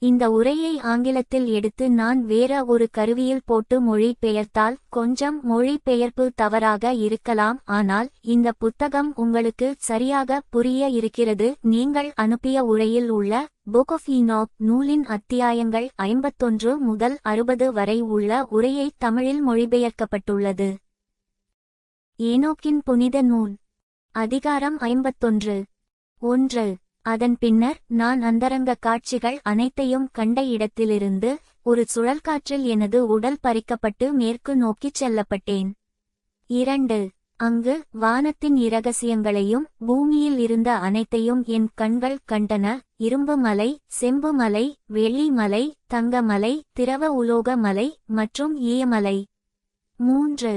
இந்த உரையை ஆங்கிலத்தில் எடுத்து நான் வேற ஒரு கருவியில் போட்டு மொழி பெயர்த்தால் கொஞ்சம் மொழி பெயர்ப்பு தவறாக இருக்கலாம். ஆனால் இந்த புத்தகம் உங்களுக்கு சரியாக புரிய இருக்கிறது. நீங்கள் அனுப்பிய உரையில் உள்ள புக் ஆஃப் ஈனாக் நூலின் அத்தியாயங்கள் ஐம்பத்தொன்று முதல் அறுபது வரை உள்ள உரையை தமிழில் மொழிபெயர்க்கப்பட்டுள்ளது. ஏனோக்கின் புனித நூல். அதிகாரம் ஐம்பத்தொன்று. ஒன்று. அதன் பின்னர் நான் அந்தரங்க காட்சிகள் அனைத்தையும் கண்ட இடத்திலிருந்து ஒரு சுழல்காற்றில் எனது உடல் பறிக்கப்பட்டு மேற்கு நோக்கிச் செல்லப்பட்டேன். இரண்டு அங்கு வானத்தின் இரகசியங்களையும் பூமியில் இருந்த அனைத்தையும் என் கண்கள் கண்டன. இரும்பு மலை செம்பு மலை வெள்ளி மலை தங்கமலை திரவ உலோக மலை மற்றும் ஈயமலை மூன்று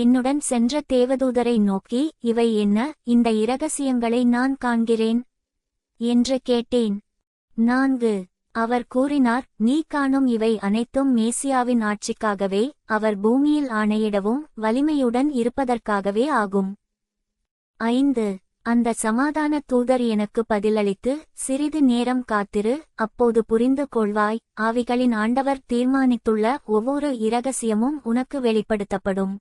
என்னுடன் சென்ற தேவதூதரை நோக்கி இவை என்ன? இந்த இரகசியங்களை நான் காண்கிறேன். என்று கேட்டேன். நான்கு. அவர் கூறினார் நீ காணும் இவை அனைத்தும் மேசியாவின் ஆட்சிக்காகவே அவர் பூமியில் ஆணையிடவும் வலிமையுடன் இருப்பதற்காகவே ஆகும். ஐந்து. அந்த சமாதான தூதர் எனக்கு பதிலளித்து சிறிது நேரம் காத்திரு அப்போது புரிந்து கொள்வாய் ஆவிகளின் ஆண்டவர் தீர்மானித்துள்ள ஒவ்வொரு இரகசியமும் உனக்கு வெளிப்படுத்தப்படும்.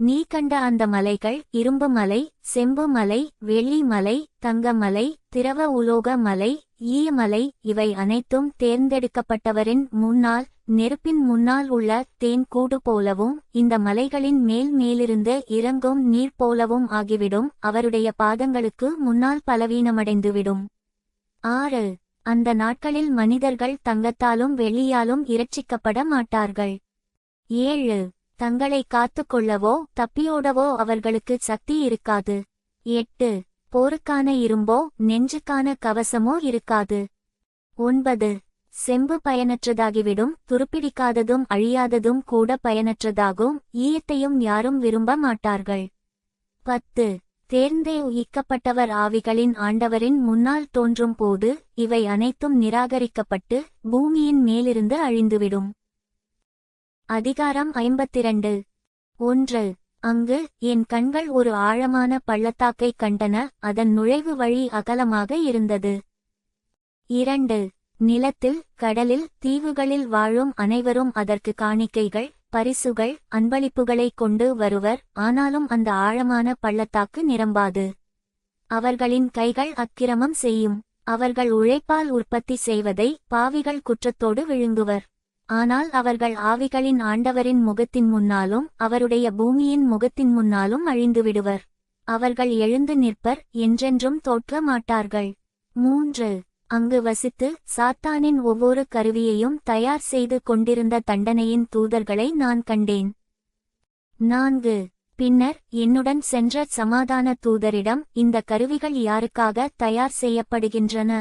நீ கண்ட அந்த மலைகள் இரும்பு மலை செம்பு மலை வெள்ளி மலை தங்கமலை திரவ உலோக மலை ஈயமலை இவை அனைத்தும் தேர்ந்தெடுக்கப்பட்டவரின் முன்னால் நெருப்பின் முன்னால் உள்ள தேன் கூடு போலவும் இந்த மலைகளின் மேல் மேலிருந்து இறங்கும் நீர் போலவும் ஆகிவிடும் அவருடைய பாதங்களுக்கு முன்னால் பலவீனமடைந்துவிடும். ஆறு. அந்த நாட்களில் மனிதர்கள் தங்கத்தாலும் வெள்ளியாலும் இரட்சிக்கப்பட மாட்டார்கள். ஏழு. தங்களை காத்துக் கொள்ளவோ தப்பியோடவோ அவர்களுக்கு சக்தி இருக்காது. எட்டு. போருக்கான இரும்போ நெஞ்சுக்கான கவசமோ இருக்காது. ஒன்பது. செம்பு பயனற்றதாகிவிடும் துருப்பிடிக்காததும் அழியாததும் கூட பயனற்றதாகும் ஈயத்தையும் யாரும் விரும்ப மாட்டார்கள். பத்து. தேர்ந்தே உயிக்கப்பட்டவர் ஆவிகளின் ஆண்டவரின் முன்னால் தோன்றும் போது இவை அனைத்தும் நிராகரிக்கப்பட்டு பூமியின் மேலிருந்து அழிந்துவிடும். அதிகாரம் ஐம்பத்திரண்டு. ஒன்று. அங்கு என் கண்கள் ஒரு ஆழமான பள்ளத்தாக்கை கண்டன அதன் நுழைவு வழி அகலமாக இருந்தது. இரண்டு. நிலத்தில் கடலில் தீவுகளில் வாழும் அனைவரும் அதற்கு காணிக்கைகள் பரிசுகள் அன்பளிப்புகளை கொண்டு வருவர் ஆனாலும் அந்த ஆழமான பள்ளத்தாக்கு நிரம்பாது. அவர்களின் கைகள் அக்கிரமம் செய்யும். அவர்கள் உழைப்பால் உற்பத்தி செய்வதை பாவிகள் குற்றத்தோடு விழுங்குவர். ஆனால் அவர்கள் ஆவிகளின் ஆண்டவரின் முகத்தின் முன்னாலும் அவருடைய பூமியின் முகத்தின் முன்னாலும் அழிந்துவிடுவர் அவர்கள் எழுந்து நிற்பர் என்றென்றும் தோற்க மாட்டார்கள். மூன்று. அங்கு வசித்து சாத்தானின் ஒவ்வொரு கருவியையும் தயார் செய்து கொண்டிருந்த தண்டனையின் தூதர்களை நான் கண்டேன். நான்கு. பின்னர் என்னுடன் சென்ற சமாதான தூதரிடம் இந்த கருவிகள் யாருக்காக தயார் செய்யப்படுகின்றன?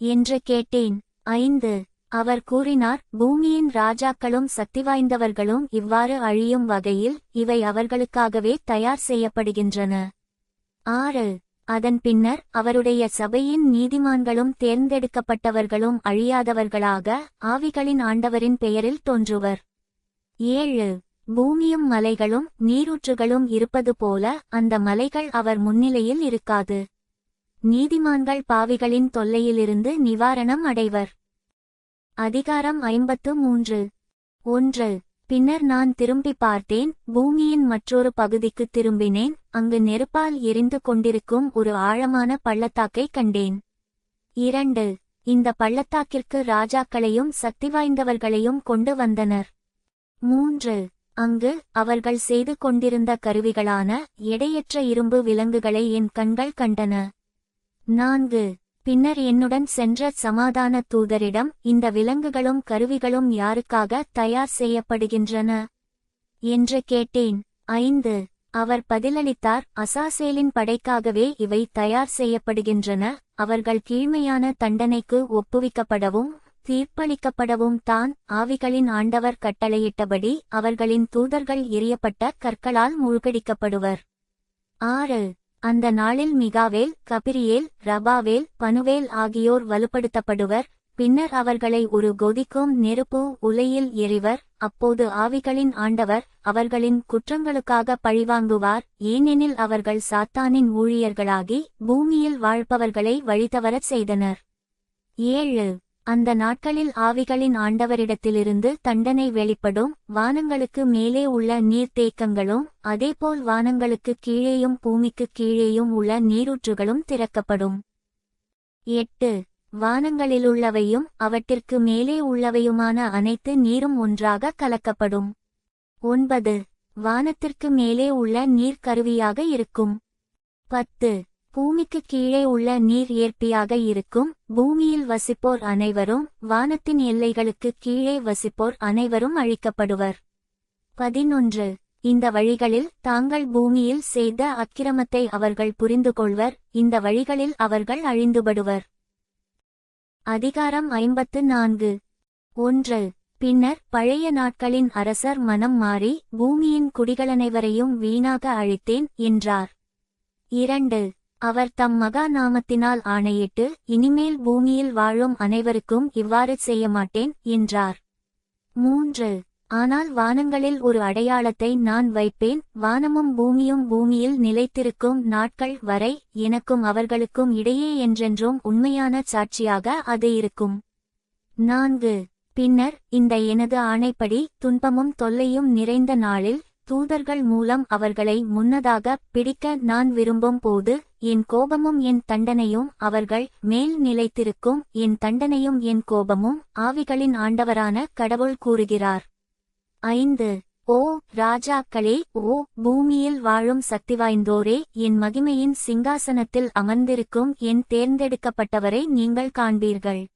என்று கேட்டேன். ஐந்து. அவர் கூறினார் பூமியின் ராஜாக்களும் சக்திவாய்ந்தவர்களும் இவ்வாறு அழியும் வகையில் இவை அவர்களுக்காகவே தயார் செய்யப்படுகின்றன. ஆறு. அதன் பின்னர் அவருடைய சபையின் நீதிமான்களும் தேர்ந்தெடுக்கப்பட்டவர்களும் அழியாதவர்களாக ஆவிகளின் ஆண்டவரின் பெயரில் தோன்றுவர். ஏழு. பூமியும் மலைகளும் நீரூற்றுகளும் இருப்பது போல அந்த மலைகள் அவர் முன்னிலையில் இருக்காது. நீதிமான்கள் பாவிகளின் தொல்லையிலிருந்து நிவாரணம் அடைவர். அதிகாரம் ஐம்பத்து மூன்று. ஒன்று. பின்னர் நான் திரும்பி பார்த்தேன் பூமியின் மற்றொரு பகுதிக்கு திரும்பினேன் அங்கு நெருப்பால் எரிந்து கொண்டிருக்கும் ஒரு ஆழமான பள்ளத்தாக்கை கண்டேன். இரண்டு. இந்த பள்ளத்தாக்கிற்கு ராஜாக்களையும் சக்தி வாய்ந்தவர்களையும் கொண்டு வந்தனர். மூன்று. அங்கு அவர்கள் செய்து கொண்டிருந்த கருவிகளான எடையற்ற இரும்பு விலங்குகளை என் கண்கள் கண்டன. நான்கு. பின்னர் என்னுடன் சென்ற சமாதான தூதரிடம் இந்த விலங்குகளும் கருவிகளும் யாருக்காக தயார் செய்யப்படுகின்றன? என்று கேட்டேன். ஐந்து. அவர் பதிலளித்தார் அசாசேலின் படைக்காகவே இவை தயார் செய்யப்படுகின்றன அவர்கள் கீழ்மையான தண்டனைக்கு ஒப்புவிக்கப்படவும் தீர்ப்பளிக்கப்படவும் தான் ஆவிகளின் ஆண்டவர் கட்டளையிட்டபடி அவர்களின் தூதர்கள் எரியப்பட்ட கற்களால் மூழ்கடிக்கப்படுவர். ஆறு. அந்த நாளில் மிகாவேல் கபிரியேல் ரபாவேல் பனுவேல் ஆகியோர் வலுப்படுத்தப்படுவர். பின்னர் அவர்களை ஒரு கொதிக்கும் நெருப்பு உலையில் எறிவர். அப்போது ஆவிகளின் ஆண்டவர் அவர்களின் குற்றங்களுக்காக பழிவாங்குவார். ஏனெனில் அவர்கள் சாத்தானின் ஊழியர்களாகி பூமியில் வாழ்பவர்களை வழித்தவரச் செய்தனர். ஏழு. அந்த நாட்களில் ஆவிகளின் ஆண்டவரிடத்திலிருந்து தண்டனை வெளிப்படும் வானங்களுக்கு மேலே உள்ள நீர்த்தேக்கங்களும் அதேபோல் வானங்களுக்கு கீழேயும் பூமிக்கு கீழேயும் உள்ள நீரூற்றுகளும் திறக்கப்படும். எட்டு. வானங்களிலுள்ளவையும் அவற்றிற்கு மேலே உள்ளவையுமான அனைத்து நீரும் ஒன்றாக கலக்கப்படும். ஒன்பது. வானத்திற்கு மேலே உள்ள நீர் கருவியாக இருக்கும். பத்து. பூமிக்கு கீழே உள்ள நீர் ஏற்பியாக இருக்கும் பூமியில் வசிப்போர் அனைவரும் வானத்தின் எல்லைகளுக்கு கீழே வசிப்போர் அனைவரும் அழிக்கப்படுவர். பதினொன்று. இந்த வழிகளில் தாங்கள் பூமியில் செய்த அக்கிரமத்தை அவர்கள் புரிந்து கொள்வர் இந்த வழிகளில் அவர்கள் அழிந்துபடுவர். அதிகாரம் ஐம்பத்து நான்கு. ஒன்று. பின்னர் பழைய நாட்களின் அரசர் மனம் மாறி பூமியின் குடிகளனைவரையும் வீணாக அழித்தேன் என்றார். இரண்டு. அவர் தம் மகா நாமத்தினால் ஆணையிட்டு இனிமேல் பூமியில் வாழும் அனைவருக்கும் இவ்வாறு செய்ய மாட்டேன் என்றார். மூன்று. ஆனால் வானங்களில் ஒரு அடையாளத்தை நான் வைப்பேன் வானமும் பூமியும் பூமியில் நிலைத்திருக்கும் நாட்கள் வரை எனக்கும் அவர்களுக்கும் இடையே என்றென்றும் உண்மையான சாட்சியாக அது இருக்கும். நான்கு. பின்னர் இந்த எனது ஆணைப்படி துன்பமும் தொல்லையும் நிறைந்த நாளில் தூதர்கள் மூலம் அவர்களை முன்னதாக பிடிக்க நான் விரும்பும் போது என் கோபமும் என் தண்டனையும் அவர்கள் மேல் நிலைத்திருக்கும். என் தண்டனையும் என் கோபமும் ஆவிகளின் ஆண்டவரான கடவுள் கூறுகிறார். ஐந்து. ஓ ராஜாக்களே ஓ பூமியில் வாழும் சக்தி வாய்ந்தோரே என் மகிமையின் சிங்காசனத்தில் அமர்ந்திருக்கும் என் தேர்ந்தெடுக்கப்பட்டவரை நீங்கள் காண்பீர்கள்.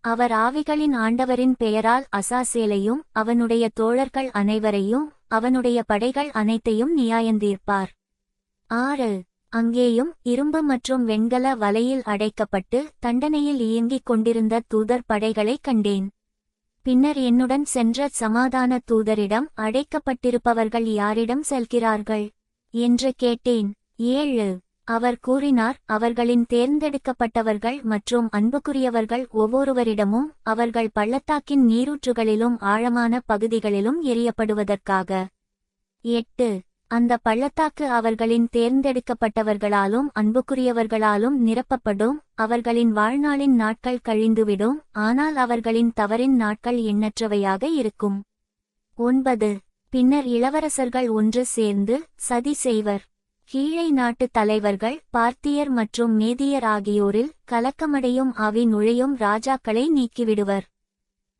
அவர் ஆவிகளின் ஆண்டவரின் பெயரால் அசாசேலையும் அவனுடைய தோழர்கள் அனைவரையும் அவனுடைய படைகள் அனைத்தையும் நியாயந்தீர்ப்பார். ஆறு. அங்கேயும் இரும்பு மற்றும் வெண்கல வலையில் அடைக்கப்பட்டு தண்டனையில் இயங்கிக் கொண்டிருந்த தூதர் படைகளைக் கண்டேன். பின்னர் என்னுடன் சென்ற சமாதான தூதரிடம் அடைக்கப்பட்டிருப்பவர்கள் யாரிடம் செல்கிறார்கள்? என்று கேட்டேன். ஏழு. அவர் கூறினார் அவர்களின் தேர்ந்தெடுக்கப்பட்டவர்கள் மற்றும் அன்புக்குரியவர்கள் ஒவ்வொருவரிடமும் அவர்கள் பள்ளத்தாக்கின் நீரூற்றுகளிலும் ஆழமான பகுதிகளிலும் எரியப்படுவதற்காக எட்டு. அந்த பள்ளத்தாக்கு அவர்களின் தேர்ந்தெடுக்கப்பட்டவர்களாலும் அன்புக்குரியவர்களாலும் நிரப்பப்படும் அவர்களின் வாழ்நாளின் நாட்கள் கழிந்துவிடும் ஆனால் அவர்களின் தவறின் நாட்கள் எண்ணற்றவையாக இருக்கும். ஒன்பது. பின்னர் இளவரசர்கள் ஒன்று சேர்ந்து சதி செய்வர். கீழை நாட்டுத் தலைவர்கள் பார்த்தியர் மற்றும் மேதியர் ஆகியோரில் கலக்கமடையும் அவி நுழையும் ராஜாக்களை நீக்கிவிடுவர்.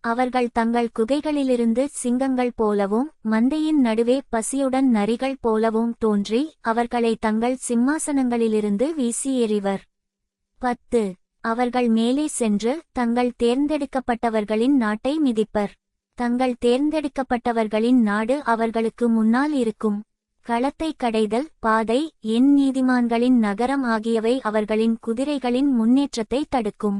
அவர்கள் தங்கள் குகைகளிலிருந்து சிங்கங்கள் போலவும் மந்தையின் நடுவே பசியுடன் நரிகள் போலவும் தோன்றி அவர்களை தங்கள் சிம்மாசனங்களிலிருந்து வீசி எறிவர். பத்து. அவர்கள் மேலே சென்று தங்கள் தேர்ந்தெடுக்கப்பட்டவர்களின் நாட்டை மிதிப்பர். தங்கள் தேர்ந்தெடுக்கப்பட்டவர்களின் நாடு அவர்களுக்கு முன்னால் இருக்கும். களத்தை கடைதல் பாதை என் நீதிமான்களின் நகரம் ஆகியவை அவர்களின் குதிரைகளின் முன்னேற்றத்தை தடுக்கும்.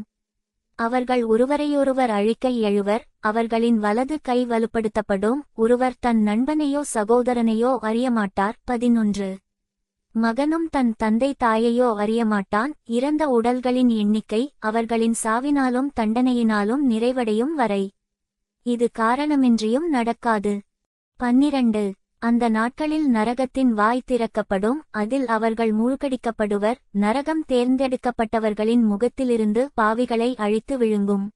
அவர்கள் ஒருவரையொருவர் அழிக்க எழுவர் அவர்களின் வலது கை வலுப்படுத்தப்படும் ஒருவர் தன் நண்பனையோ சகோதரனையோ அறியமாட்டார். பதினொன்று. மகனும் தன் தந்தை தாயையோ அறியமாட்டான். இறந்த உடல்களின் எண்ணிக்கை அவர்களின் சாவினாலும் தண்டனையினாலும் நிறைவடையும் வரை. இது காரணமின்றியும் நடக்காது. பன்னிரண்டு. அந்த நாட்களில் நரகத்தின் வாய் திறக்கப்படும் அதில் அவர்கள் மூழ்கடிக்கப்படுவர் நரகம் தேர்ந்தெடுக்கப்பட்டவர்களின் முகத்திலிருந்து பாவிகளை அழித்து விழுங்கும்.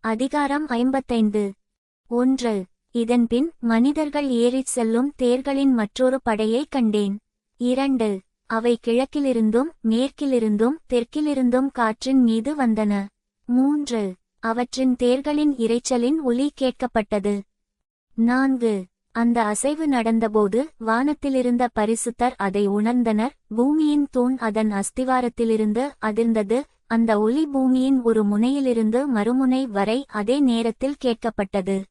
அதிகாரம் ஐம்பத்தைந்து. ஒன்று. இதன்பின் மனிதர்கள் ஏறிச் செல்லும் தேர்களின் மற்றொரு படையைக் கண்டேன். இரண்டு. அவை கிழக்கிலிருந்தும் மேற்கிலிருந்தும் தெற்கிலிருந்தும் காற்றின் மீது வந்தன. மூன்று. அவற்றின் தேர்களின் இரைச்சலின் ஒலி கேட்கப்பட்டது. நான்கு. அந்த அசைவு நடந்தபோது வானத்திலிருந்த பரிசுத்தர் அதை உணர்ந்தனர். பூமியின் தூண் அதன் அஸ்திவாரத்திலிருந்து அதிர்ந்தது. அந்த ஒலி பூமியின் ஒரு முனையிலிருந்து மறுமுனை வரை அதே நேரத்தில் கேட்கப்பட்டது.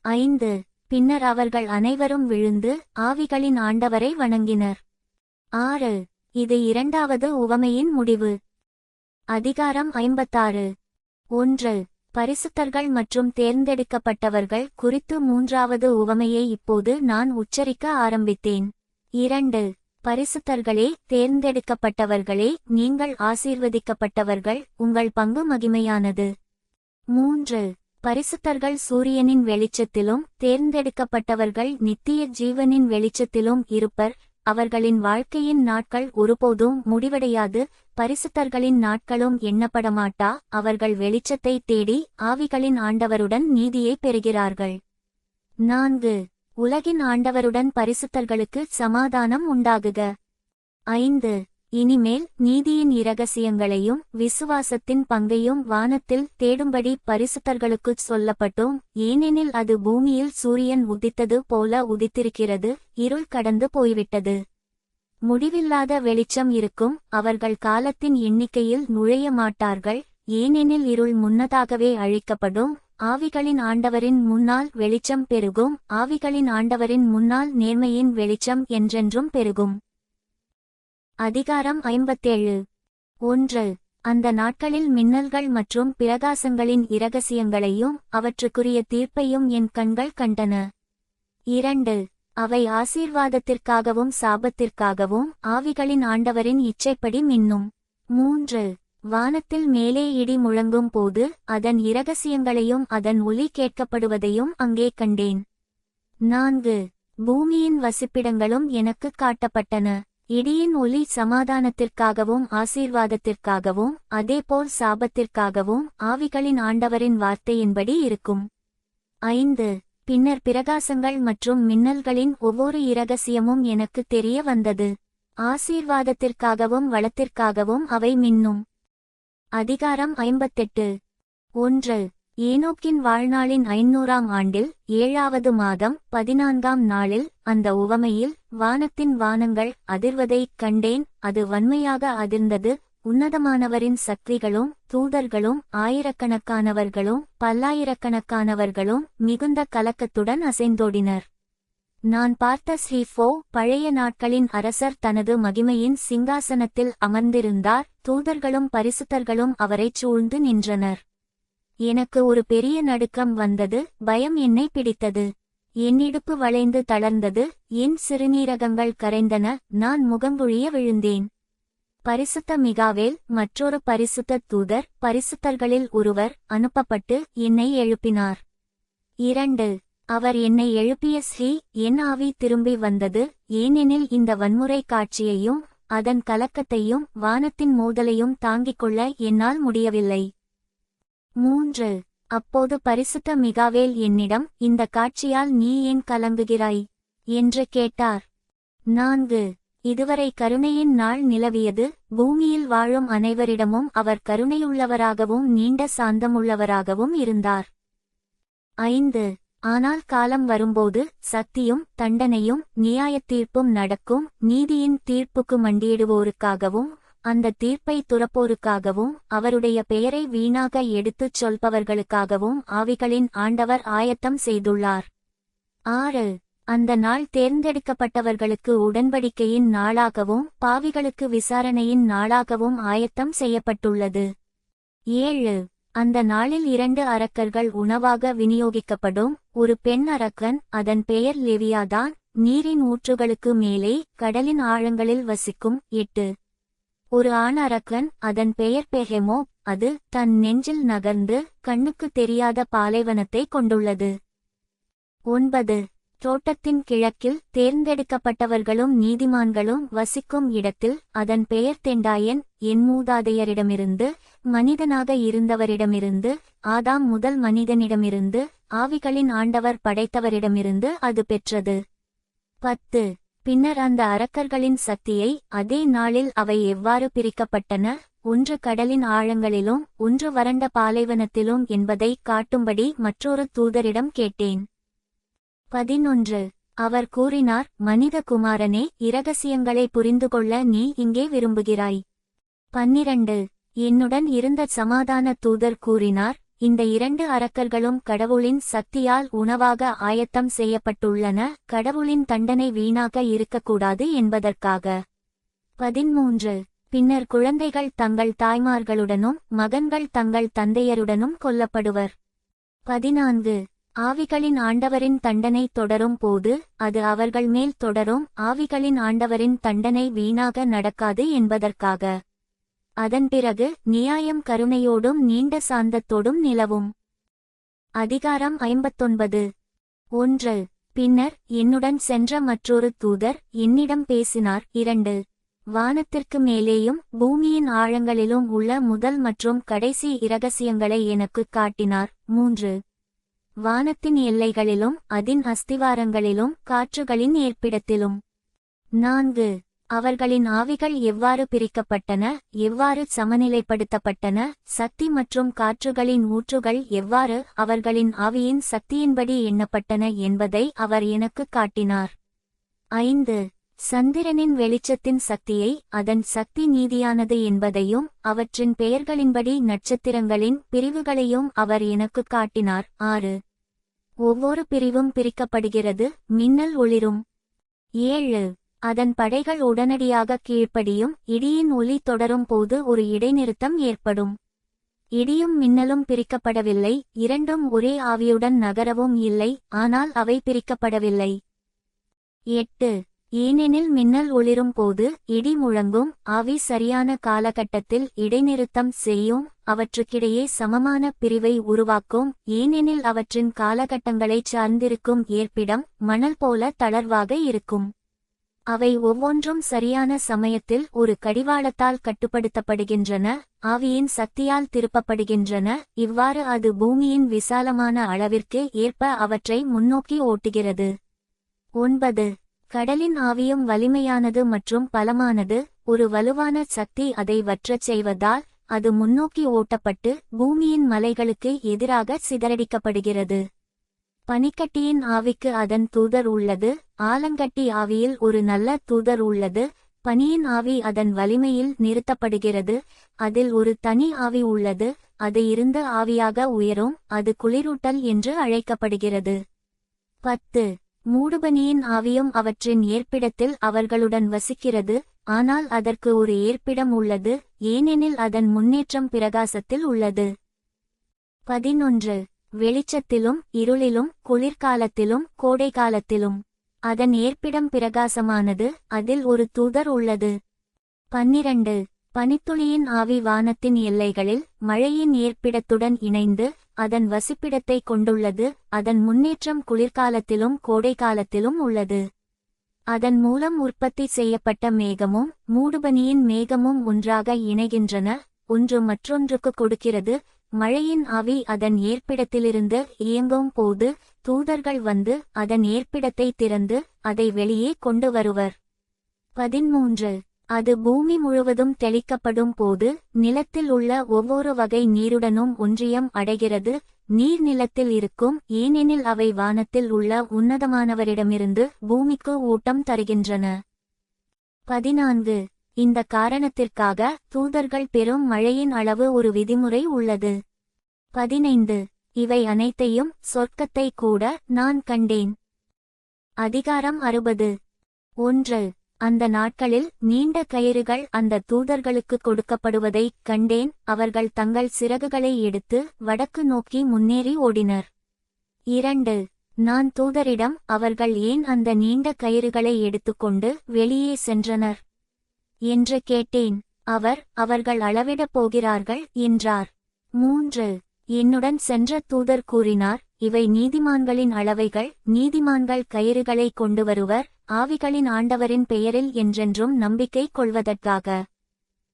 ஐந்து. பின்னர் அவர்கள் அனைவரும் விழுந்து ஆவிகளின் ஆண்டவரை வணங்கினர். ஆறு. இது இரண்டாவது உவமையின் முடிவு. அதிகாரம் ஐம்பத்தாறு. ஒன்று. பரிசுத்தர்கள் மற்றும் தேர்ந்தெடுக்கப்பட்டவர்கள் குறித்து மூன்றாவது உவமையை இப்போது நான் உச்சரிக்க ஆரம்பித்தேன். இரண்டு பரிசுத்தர்களே தேர்ந்தெடுக்கப்பட்டவர்களே நீங்கள் ஆசீர்வதிக்கப்பட்டவர்கள் உங்கள் பங்கு மகிமையானது. மூன்று பரிசுத்தர்கள் சூரியனின் வெளிச்சத்திலும் தேர்ந்தெடுக்கப்பட்டவர்கள் நித்திய ஜீவனின் வெளிச்சத்திலும் இருப்பர் அவர்களின் வாழ்க்கையின் நாட்கள் ஒருபோதும் முடிவடையாது பரிசுத்தர்களின் நாட்களும் எண்ணப்படமாட்டா? அவர்கள் வெளிச்சத்தை தேடி ஆவிகளின் ஆண்டவருடன் நீதியை பெறுகிறார்கள். நான்கு. உலகின் ஆண்டவருடன் பரிசுத்தர்களுக்கு சமாதானம் உண்டாகுக. ஐந்து. இனிமேல் நீதியின் இரகசியங்களையும் விசுவாசத்தின் பங்கையும் வானத்தில் தேடும்படி பரிசுத்தர்களுக்குச் சொல்லப்பட்டோம். ஏனெனில் அது பூமியில் சூரியன் உதித்தது போல உதித்திருக்கிறது இருள் கடந்து போய்விட்டது. முடிவில்லாத வெளிச்சம் இருக்கும் அவர்கள் காலத்தின் எண்ணிக்கையில் நுழைய மாட்டார்கள். ஏனெனில் இருள் முன்னதாகவே அழிக்கப்படும். ஆவிகளின் ஆண்டவரின் முன்னால் வெளிச்சம் பெருகும் ஆவிகளின் ஆண்டவரின் முன்னால் நேர்மையின் வெளிச்சம் என்றென்றும் பெருகும். அதிகாரம் ஐம்பத்தேழு. ஒன்று. அந்த நாட்களில் மின்னல்கள் மற்றும் பிரகாசங்களின் இரகசியங்களையும் அவற்றுக்குரிய தீர்ப்பையும் என் கண்கள் கண்டன. இரண்டு. அவை ஆசீர்வாதத்திற்காகவும் சாபத்திற்காகவும் ஆவிகளின் ஆண்டவரின் இச்சைப்படி மின்னும். மூன்று. வானத்தில் மேலே இடி முழங்கும் போது அதன் இரகசியங்களையும் அதன் ஒலி கேட்கப்படுவதையும் அங்கே கண்டேன். நான்கு. பூமியின் வசிப்பிடங்களும் எனக்கு காட்டப்பட்டன. இடியின் ஒளி சமாதானத்திற்காகவும் ஆசீர்வாதத்திற்காகவும் அதேபோல் சாபத்திற்காகவும் ஆவிகளின் ஆண்டவரின் வார்த்தையின்படி இருக்கும். ஐந்து. பின்னர் பிரகாசங்கள் மற்றும் மின்னல்களின் ஒவ்வொரு இரகசியமும் எனக்கு தெரிய வந்தது. ஆசீர்வாதத்திற்காகவும் வளத்திற்காகவும் அவை மின்னும். அதிகாரம் ஐம்பத்தெட்டு. ஒன்று. ஏனோக்கின் வாழ்நாளின் ஐநூறாம் ஆண்டில் ஏழாவது மாதம் பதினான்காம் நாளில் அந்த உவமையில் வானத்தின் வானங்கள் அதிர்வதைக் கண்டேன் அது வன்மையாக அதிர்ந்தது உன்னதமானவரின் சக்திகளும் தூதர்களும் ஆயிரக்கணக்கானவர்களும் பல்லாயிரக்கணக்கானவர்களும் மிகுந்த கலக்கத்துடன் அசைந்தோடினர். நான் பார்த்த ஸ்ரீஃபோ பழைய நாட்களின் அரசர் தனது மகிமையின் சிங்காசனத்தில் அமர்ந்திருந்தார் தூதர்களும் பரிசுத்தர்களும் அவரைச் சூழ்ந்து நின்றனர். எனக்கு ஒரு பெரிய நடுக்கம் வந்தது பயம் என்னை பிடித்தது. என் இடுப்பு வளைந்து தளர்ந்தது என் சிறுநீரகங்கள் கரைந்தன நான் முகங்குழிய விழுந்தேன். பரிசுத்த மிகாவேல் மற்றொரு பரிசுத்த தூதர் பரிசுத்தர்களில் ஒருவர் அனுப்பப்பட்டு என்னை எழுப்பினார். இரண்டு அவர் என்னை எழுப்பிய ஸ்ரீ என் ஆவி திரும்பி வந்தது ஏனெனில் இந்த வன்முறை காட்சியையும் அதன் கலக்கத்தையும் வானத்தின் மோதலையும் தாங்கிக் கொள்ள என்னால் முடியவில்லை. மூன்று. அப்போது பரிசுத்த மிகாவேல் என்னிடம் இந்த காட்சியால் நீ ஏன் கலங்குகிறாய் என்று கேட்டார். நான்கு. இதுவரை கருணையின் நாள் நிலவியது. பூமியில் வாழும் அனைவரிடமும் அவர் கருணையுள்ளவராகவும் நீண்ட சாந்தமுள்ளவராகவும் இருந்தார். ஐந்து. ஆனால் காலம் வரும்போது சக்தியும் தண்டனையும் நியாயத் தீர்ப்பும் நடக்கும். நீதியின் தீர்ப்புக்கு மண்டியிடுவோருக்காகவும் அந்த தீர்ப்பை துறப்போருக்காகவும் அவருடைய பெயரை வீணாக எடுத்துச் சொல்பவர்களுக்காகவும் ஆவிகளின் ஆண்டவர் ஆயத்தம் செய்துள்ளார். ஆறு. அந்த நாள் தேர்ந்தெடுக்கப்பட்டவர்களுக்கு உடன்படிக்கையின் நாளாகவும் பாவிகளுக்கு விசாரணையின் நாளாகவும் ஆயத்தம் செய்யப்பட்டுள்ளது. ஏழு. அந்த நாளில் இரண்டு அரக்கர்கள் உணவாக விநியோகிக்கப்படும் ஒரு பெண் அரக்கன் அதன் பெயர் லெவியாதான் நீரின் ஊற்றுகளுக்கு மேலே கடலின் ஆழங்களில் வசிக்கும். எட்டு. ஒரு ஆண் அரக்கன் அதன் பெயர் பெஹெமோ அது தன் நெஞ்சில் நகர்ந்து கண்ணுக்கு தெரியாத பாலைவனத்தை கொண்டுள்ளது. ஒன்பது. தோட்டத்தின் கிழக்கில் தேர்ந்தெடுக்கப்பட்டவர்களும் நீதிமான்களும் வசிக்கும் இடத்தில் அதன் பெயர் தெண்டாயன் என் மூதாதையரிடமிருந்து மனிதனாக இருந்தவரிடமிருந்து ஆதாம் முதல் மனிதனிடமிருந்து ஆவிகளின் ஆண்டவர் படைத்தவரிடமிருந்து அது பெற்றது. பத்து. பின்னர் அந்த அரக்கர்களின் சக்தியை அதே நாளில் அவை எவ்வாறு பிரிக்கப்பட்டன? ஒன்று கடலின் ஆழங்களிலும் ஒன்று வறண்ட பாலைவனத்திலும் என்பதை காட்டும்படி மற்றொரு தூதரிடம் கேட்டேன். பதினொன்று. அவர் கூறினார் மனித குமாரனே இரகசியங்களை புரிந்து கொள்ள நீ இங்கே விரும்புகிறாய். பன்னிரண்டு. என்னுடன் இருந்த சமாதான தூதர் கூறினார் இந்த இரண்டு அரக்கர்களும் கடவுளின் சக்தியால் உணவாக ஆயத்தம் செய்யப்பட்டுள்ளன. கடவுளின் தண்டனை வீணாக இருக்கக்கூடாது என்பதற்காக. பதிமூன்று பின்னர் குழந்தைகள் தங்கள் தாய்மார்களுடனும் மகன்கள் தங்கள் தந்தையருடனும் கொல்லப்படுவர். பதினான்கு. ஆவிகளின் ஆண்டவரின் தண்டனை தொடரும் போது அது அவர்கள் மேல் தொடரும். ஆவிகளின் ஆண்டவரின் தண்டனை வீணாக நடக்காது என்பதற்காக. அதன் பிறகு நியாயம் கருணையோடும் நீண்ட சாந்தத்தோடும் நிலவும். அதிகாரம் ஐம்பத்தொன்பது. ஒன்று. பின்னர் என்னுடன் சென்ற மற்றொரு தூதர் என்னிடம் பேசினார். இரண்டு. வானத்திற்கு மேலேயும் பூமியின் ஆழங்களிலும் உள்ள முதல் மற்றும் கடைசி இரகசியங்களை எனக்குக் காட்டினார். மூன்று. வானத்தின் எல்லைகளிலும் அதின் அஸ்திவாரங்களிலும் காற்றுகளின் ஏற்பிடத்திலும். நான்கு. அவர்களின் ஆவிகள் எவ்வாறு பிரிக்கப்பட்டன எவ்வாறு சமநிலைப்படுத்தப்பட்டன சக்தி மற்றும் காற்றுகளின் ஊற்றுகள் எவ்வாறு அவர்களின் ஆவியின் சக்தியின்படி எண்ணப்பட்டன என்பதை அவர் எனக்குக் காட்டினார். ஐந்து. சந்திரனின் வெளிச்சத்தின் சக்தியை அதன் சக்தி நீதியானது என்பதையும் அவற்றின் பெயர்களின்படி நட்சத்திரங்களின் பிரிவுகளையும் அவர் எனக்குக் காட்டினார். ஆறு. ஒவ்வொரு பிரிவும் பிரிக்கப்படுகிறது மின்னல் ஒளிரும். ஏழு. அதன் படைகள் உடனடியாக கீழ்ப்படியும் இடியின் ஒலி தொடரும் போது ஒரு இடைநிறுத்தம் ஏற்படும். இடியும் மின்னலும் பிரிக்கப்படவில்லை இரண்டும் ஒரே ஆவியுடன் நகரவும் இல்லை ஆனால் அவை பிரிக்கப்படவில்லை. எட்டு. ஏனெனில் மின்னல் ஒளிரும் போது இடி முழங்கும் ஆவி சரியான காலகட்டத்தில் இடைநிறுத்தம் செய்யும் அவற்றுக்கிடையே சமமான பிரிவை உருவாக்கும் ஏனெனில் அவற்றின் காலகட்டங்களைச் சார்ந்திருக்கும் ஏற்பிடம் மணல் போல தளர்வாக இருக்கும். அவை ஒவ்வொன்றும் சரியான சமயத்தில் ஒரு கடிவாளத்தால் கட்டுப்படுத்தப்படுகின்றன ஆவியின் சக்தியால் திருப்பப்படுகின்றன இவ்வாறு அது பூமியின் விசாலமான அளவிற்கு ஏற்ப அவற்றை முன்னோக்கி ஓட்டுகிறது. ஒன்பது. கடலின் ஆவியும் வலிமையானது மற்றும் பலமானது ஒரு வலுவான சக்தி அதை வற்றச் செய்வதால் அது முன்னோக்கி ஓட்டப்பட்டு பூமியின் மலைகளுக்கு எதிராக சிதறடிக்கப்படுகிறது. பனிக்கட்டியின் ஆவிக்கு அதன் தூதர் உள்ளது ஆலங்கட்டி ஆவியில் ஒரு நல்ல தூதர் உள்ளது பனியின் ஆவி அதன் வலிமையில் நிறுத்தப்படுகிறது அதில் ஒரு தனி ஆவி உள்ளது அது இருந்த ஆவியாக உயரும் அது குளிரூட்டல் என்று அழைக்கப்படுகிறது. பத்து. மூடுபனியின் ஆவியும் அவற்றின் ஏற்பிடத்தில் அவர்களுடன் வசிக்கிறது ஆனால் அதற்கு ஒரு ஏற்பிடம் உள்ளது ஏனெனில் அதன் முன்னேற்றம் பிரகாசத்தில் உள்ளது. பதினொன்று. வெளிச்சத்திலும் இருளிலும் குளிர்காலத்திலும் கோடைகாலத்திலும். அதன் ஏற்பிடம் பிரகாசமானது அதில் ஒரு தூதர் உள்ளது. பன்னிரண்டு. பனித்துளியின் ஆவி வானத்தின் எல்லைகளில் மழையின் ஏற்பிடத்துடன் இணைந்து அதன் வசிப்பிடத்தை கொண்டுள்ளது அதன் முன்னேற்றம் குளிர்காலத்திலும் கோடைகாலத்திலும் உள்ளது. அதன் மூலம் உற்பத்தி செய்யப்பட்ட மேகமும் மூடுபனியின் மேகமும் ஒன்றாக இணைகின்றன ஒன்று மற்றொன்றுக்கு கொடுக்கிறது மழையின் ஆவி அதன் ஏற்பிடத்திலிருந்து இயங்கும் போது தூதர்கள் வந்து அதன் ஏற்பிடத்தை திறந்து அதை வெளியே கொண்டு வருவர். பதிமூன்று அது பூமி முழுவதும் தெளிக்கப்படும் போது நிலத்தில் உள்ள ஒவ்வொரு வகை நீருடனும் ஒன்றியம் அடைகிறது. நீர் நிலத்தில் இருக்கும் ஏனெனில் அவை வானத்தில் உள்ள உன்னதமானவரிடமிருந்து பூமிக்கு ஊட்டம் தருகின்றன. பதினான்கு. இந்த காரணத்திற்காக தூதர்கள் பெறும் மழையின் அளவு ஒரு விதிமுறை உள்ளது. பதினைந்து. இவை அனைத்தையும் சொர்க்கத்தை கூட நான் கண்டேன். அதிகாரம் அறுபது. ஒன்று. அந்த நாட்களில் நீண்ட கயிறுகள் அந்த தூதர்களுக்கு கொடுக்கப்படுவதைக் கண்டேன். அவர்கள் தங்கள் சிறகுகளை எடுத்து வடக்கு நோக்கி முன்னேறி ஓடினர். இரண்டு. நான் தூதரிடம் அவர்கள் ஏன் அந்த நீண்ட கயிறுகளை எடுத்துக்கொண்டு வெளியே சென்றனர்? என்று கேட்டேன். அவர் அவர்கள் அளவிடப் போகிறார்கள் என்றார். மூன்று. என்னுடன் சென்ற தூதர் கூறினார் இவை நீதிமான்களின் அளவைகள் நீதிமான்கள் கயிறுகளை கொண்டு வருவர் ஆவிகளின் ஆண்டவரின் பெயரில் என்றென்றும் நம்பிக்கை கொள்வதற்காக.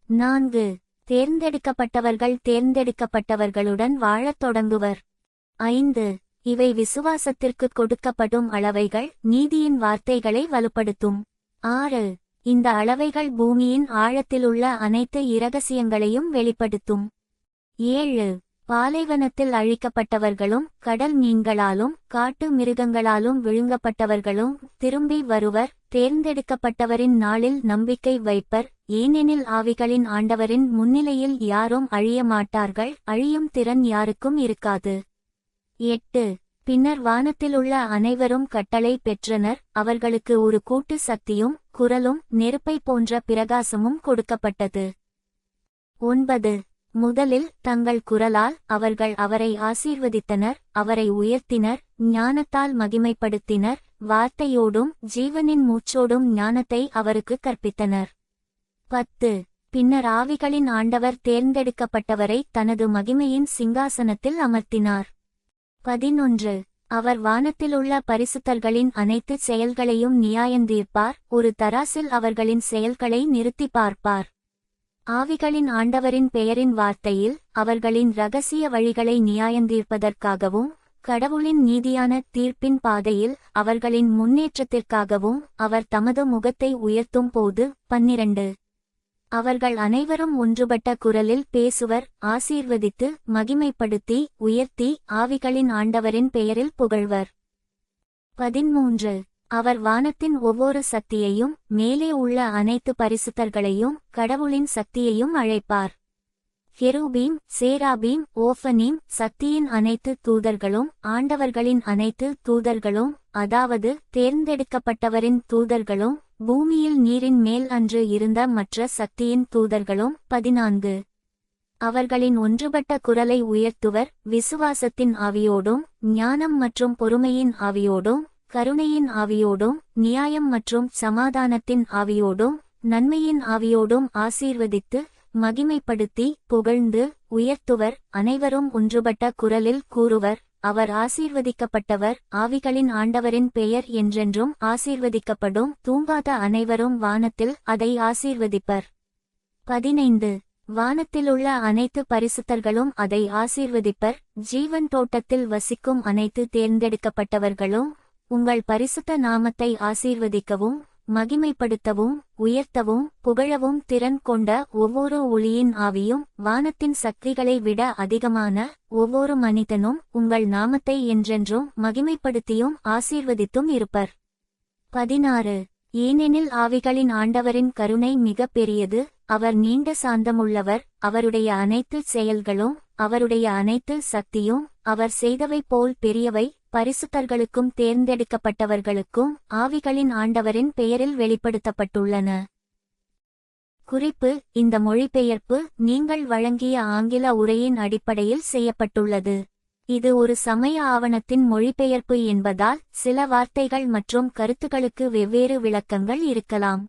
நான்கு. தேர்ந்தெடுக்கப்பட்டவர்கள் தேர்ந்தெடுக்கப்பட்டவர்களுடன் வாழத் தொடங்குவர். ஐந்து. இவை விசுவாசத்திற்கு கொடுக்கப்படும் அளவைகள் நீதியின் வார்த்தைகளை வலுப்படுத்தும். ஆறு. இந்த அளவைகள் பூமியின் ஆழத்திலுள்ள அனைத்து இரகசியங்களையும் வெளிப்படுத்தும். ஏழு. பாலைவனத்தில் அழிக்கப்பட்டவர்களும் கடல் மீன்களாலும் காட்டு மிருகங்களாலும் விழுங்கப்பட்டவர்களும் திரும்பி வருவர் தேர்ந்தெடுக்கப்பட்டவரின் நாளில் நம்பிக்கை வைப்பர் ஏனெனில் ஆவிகளின் ஆண்டவரின் முன்னிலையில் யாரும் அழிய மாட்டார்கள் அழியும் திறன் யாருக்கும் இருக்காது. எட்டு. பின்னர் வானத்திலுள்ள அனைவரும் கட்டளை பெற்றனர். அவர்களுக்கு ஒரு கூட்டு சக்தியும் குரலும் நெருப்பை போன்ற பிரகாசமும் கொடுக்கப்பட்டது. ஒன்பது. முதலில் தங்கள் குரலால் அவர்கள் அவரை ஆசீர்வதித்தனர் அவரை உயர்த்தினர் ஞானத்தால் மகிமைப்படுத்தினர் வார்த்தையோடும் ஜீவனின் மூச்சோடும் ஞானத்தை அவருக்கு கற்பித்தனர். பத்து. பின்னர் ஆவிகளின் ஆண்டவர் தேர்ந்தெடுக்கப்பட்டவரை தனது மகிமையின் சிங்காசனத்தில் அமர்த்தினார். பதினொன்று. அவர் வானத்திலுள்ள பரிசுத்தர்களின் அனைத்து செயல்களையும் நியாயந்தீர்ப்பார். ஒரு தராசில் அவர்களின் செயல்களை நிறுத்தி பார்ப்பார். ஆவிகளின் ஆண்டவரின் பெயரின் வார்த்தையில் அவர்களின் ரகசிய வழிகளை நியாயந்தீர்ப்பதற்காகவும் கடவுளின் நீதியான தீர்ப்பின் பாதையில் அவர்களின் முன்னேற்றத்திற்காகவும் அவர் தமது முகத்தை உயர்த்தும் போது. பன்னிரண்டு. அவர்கள் அனைவரும் ஒன்றுபட்ட குரலில் பேசுவர் ஆசீர்வதித்து மகிமைப்படுத்தி உயர்த்தி ஆவிகளின் ஆண்டவரின் பெயரில் புகழ்வர். பதிமூன்று அவர் வானத்தின் ஒவ்வொரு சக்தியையும் மேலே உள்ள அனைத்து பரிசுத்தர்களையும் கடவுளின் சக்தியையும் அழைப்பார். ஹெரூபீம் சேராபீம் ஓஃபனீம் சக்தியின் அனைத்து தூதர்களும் ஆண்டவர்களின் அனைத்து தூதர்களும் அதாவது தேர்ந்தெடுக்கப்பட்டவரின் தூதர்களும் பூமியில் நீரின் மேல் அன்று இருந்த மற்ற சக்தியின் தூதர்களும் பதினான்கு. அவர்களின் ஒன்றுபட்ட குரலை உயர்த்துவர் விசுவாசத்தின் ஆவியோடும் ஞானம் மற்றும் பொறுமையின் ஆவியோடும் கருணையின் ஆவியோடும் நியாயம் மற்றும் சமாதானத்தின் ஆவியோடும் நன்மையின் ஆவியோடும் ஆசீர்வதித்து மகிமைப்படுத்தி புகழ்ந்து உயர்த்துவர் அனைவரும் ஒன்றுபட்ட குரலில் கூறுவர் அவர் ஆசீர்வதிக்கப்பட்டவர் ஆவிகளின் ஆண்டவரின் பெயர் என்றென்றும் ஆசீர்வதிக்கப்படும் தூங்காத அனைவரும் வானத்தில் அதை ஆசீர்வதிப்பர். பதினைந்து. வானத்திலுள்ள அனைத்து பரிசுத்தர்களும் அதை ஆசீர்வதிப்பர். ஜீவன் தோட்டத்தில் வசிக்கும் அனைத்து தேர்ந்தெடுக்கப்பட்டவர்களும் உங்கள் பரிசுத்த நாமத்தை ஆசீர்வதிக்கவும் மகிமைப்படுத்தவும் உயர்த்தவும் புகழவும் திறன் கொண்ட ஒவ்வொரு ஒளியின் ஆவியும் வானத்தின் சக்திகளை விட அதிகமான ஒவ்வொரு மனிதனும் உங்கள் நாமத்தை என்றென்றும் மகிமைப்படுத்தியும் ஆசீர்வதித்தும் இருப்பர். பதினாறு. ஏனெனில் ஆவிகளின் ஆண்டவரின் கருணை மிக பெரியது அவர் நீண்ட சாந்தமுள்ளவர் அவருடைய அனைத்து செயல்களும் அவருடைய அனைத்து சக்தியும் அவர் செய்தவை போல் பெரியவை பரிசுத்தர்களுக்கும் தேர்ந்தெடுக்கப்பட்டவர்களுக்கும் ஆவிகளின் ஆண்டவரின் பெயரில் வெளிப்படுத்தப்பட்டுள்ளன. குறிப்பு இந்த மொழிபெயர்ப்பு நீங்கள் வழங்கிய ஆங்கில உரையின் அடிப்படையில் செய்யப்பட்டுள்ளது. இது ஒரு சமய ஆவணத்தின் மொழிபெயர்ப்பு என்பதால் சில வார்த்தைகள் மற்றும் கருத்துகளுக்கு வெவ்வேறு விளக்கங்கள் இருக்கலாம்.